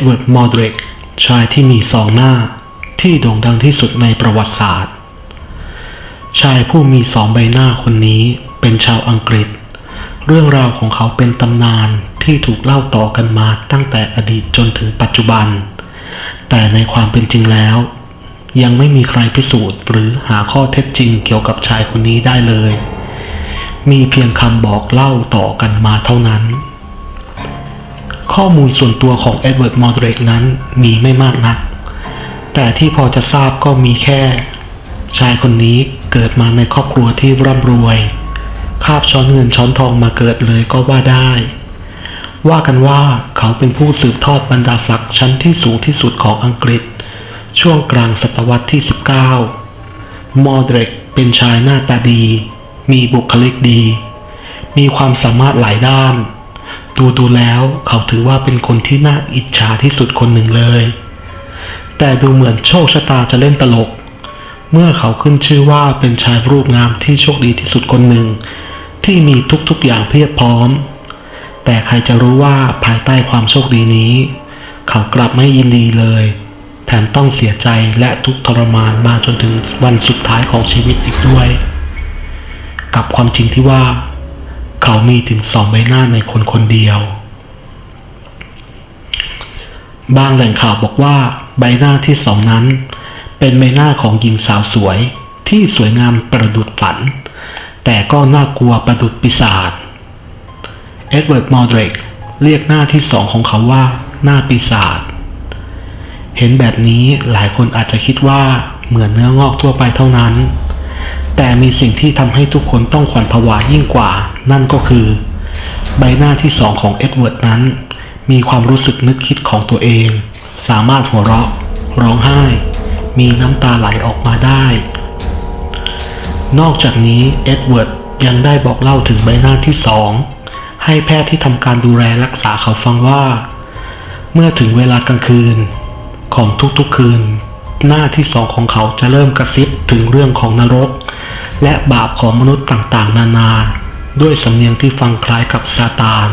ดเวิร์ด มอร์ดริกชายที่มีสองหน้า ที่โด่งดังที่สุดในประวัติศาสตร์ ชายผู้มีสองใบหน้าคนนี้เป็นชาวอังกฤษ เรื่องราวของเขาเป็นตำนานที่ถูกเล่าต่อกันมาตั้งแต่อดีตจนถึงปัจจุบัน แต่ในความเป็นจริงแล้ว ยังไม่มีใครพิสูจน์หรือหาข้อเท็จจริงเกี่ยวกับชายคนนี้ได้เลย มีเพียงคำบอกเล่าต่อกันมาเท่านั้น ข้อมูลส่วนตัวของเอ็ดเวิร์ดมอร์ดรกนั้นมีไม่มากนัก แต่ที่พอจะทราบก็มีแค่ ชายคนนี้เกิดมาในครอบครัวที่ร่ำรวย คาบช้อนเงินช้อนทองมาเกิดเลยก็ว่าได้ ว่ากันว่าเขาเป็นผู้สืบทอดบรรดาศักดิ์ชั้นที่สูงที่สุดของอังกฤษ ช่วงกลางศตวรรษที่ 19 มอร์ดรกเป็นชายหน้าตาดี มีบุคลิกดี มีความสามารถหลายด้าน ดูดูแล้วเขาถือว่าเป็นคนที่น่าอิจฉาที่สุดคนหนึ่งเลย แต่ดูเหมือนโชคชะตาจะเล่นตลก เมื่อเขาขึ้นชื่อว่าเป็นชายรูปงามที่โชคดีที่สุดคนหนึ่ง ที่มีทุกๆอย่างเพียบพร้อม แต่ใครจะรู้ว่าภายใต้ความโชคดีนี้ เขากลับไม่ยินดีเลย แถมต้องเสียใจและทุกทรมานมาจนถึงวันสุดท้ายของชีวิตอีกด้วย กับความจริงที่ว่า เขามีถึงสองใบหน้าในคนคนเดียว บางแหล่งข่าวบอกว่าใบหน้าที่สองนั้น เป็นใบหน้าของหญิงสาวสวยที่สวยงามประดุดฝัน แต่ก็น่ากลัวประดุดปีศาจ เอ็ดเวิร์ด มอร์ดริกเรียกหน้าที่สองของเขาว่าหน้าปีศาจ เห็นแบบนี้หลายคนอาจจะคิดว่าเหมือนเนื้องอกทั่วไปเท่านั้น แต่มีสิ่งที่ทำให้ทุกคนต้องขวัญผวายิ่งกว่า นั่นก็คือ ใบหน้าที่สองของเอ็ดเวิร์ดนั้น มีความรู้สึกนึกคิดของตัวเอง สามารถหัวเราะ ร้องไห้ มีน้ำตาไหลออกมาได้ นอกจากนี้เอ็ดเวิร์ดยังได้บอกเล่าถึงใบหน้าที่สองให้แพทย์ที่ทำการดูแลรักษาเขาฟังว่า เมื่อถึงเวลากลางคืน ของทุกๆคืน หน้าที่สองของเขาจะเริ่มกระซิบถึงเรื่องของนรก และบาปของมนุษย์ต่างๆ นานา ด้วยสำเนียงที่ฟังคล้ายกับซาตาน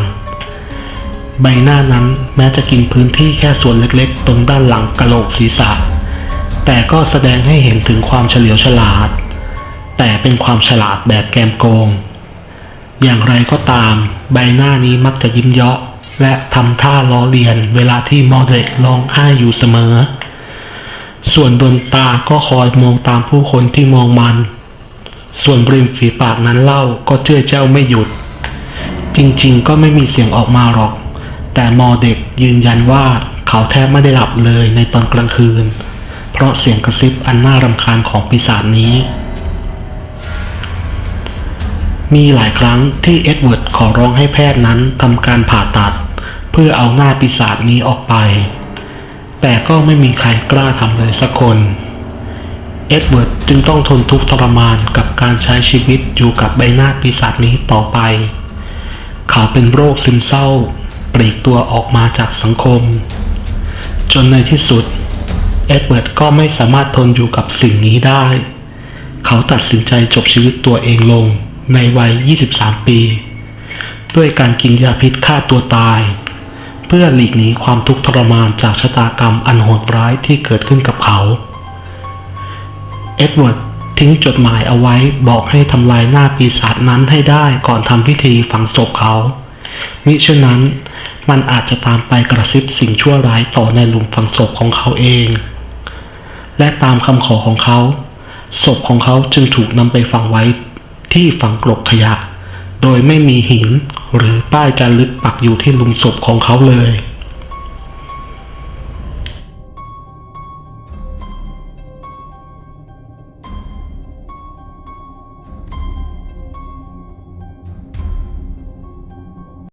ใบหน้านั้นแม้จะกินพื้นที่แค่ส่วนเล็กๆ ตรงด้านหลังกะโหลกศีรษะ แต่ก็แสดงให้เห็นถึงความเฉลียวฉลาด แต่เป็นความฉลาดแบบแกมโกง อย่างไรก็ตาม ใบหน้านี้มักจะยิ้มเยาะและทำท่าล้อเลียนเวลาที่มอเดรกร้องไห้อยู่เสมอ ส่วนดวงตาก็คอยมองตามผู้คนที่มองมัน ส่วนบริมฝีปากนั้นเล่าก็เจ้อเจ้าไม่หยุด จริงๆ ก็ไม่มีเสียงออกมาหรอก แต่มอเด็กยืนยันว่าเขาแทบไม่ได้หลับเลยในตอนกลางคืน เพราะเสียงกระซิบอันน่ารำคาญของปีศาจนี้ มีหลายครั้งที่เอ็ดเวิร์ดขอร้องให้แพทย์นั้นทำการผ่าตัด เพื่อเอาหน้าปีศาจนี้ออกไป แต่ก็ไม่มีใครกล้าทำเลยสักคน เอ็ดเวิร์ดจึงต้องทนทุกข์ทรมานกับการใช้ชีวิตอยู่กับใบหน้าปีศาจนี้ต่อไป เขาเป็นโรคซึมเศร้า ปลีกตัวออกมาจากสังคม จนในที่สุด เอ็ดเวิร์ดก็ไม่สามารถทนอยู่กับสิ่งนี้ได้ เขาตัดสินใจจบชีวิตตัวเองลงในวัย 23 ปี ด้วยการกินยาพิษฆ่าตัวตาย เพื่อหลีกหนีความทุกข์ทรมานจากชะตากรรมอันโหดร้ายที่เกิดขึ้นกับเขา เอ็ดเวิร์ดทิ้งจดหมายเอาไว้บอกให้ทำลายหน้าปีศาจนั้นให้ได้ก่อนทำพิธีฝังศพเขามิฉะนั้น มันอาจจะตามไปกระซิบสิ่งชั่วร้ายต่อในหลุมฝังศพของเขาเอง และตามคำขอของเขา ศพของเขาจึงถูกนำไปฝังไว้ที่ฝังกลบขยะ โดยไม่มีหินหรือป้ายจารึกปักอยู่ที่หลุมศพของเขาเลย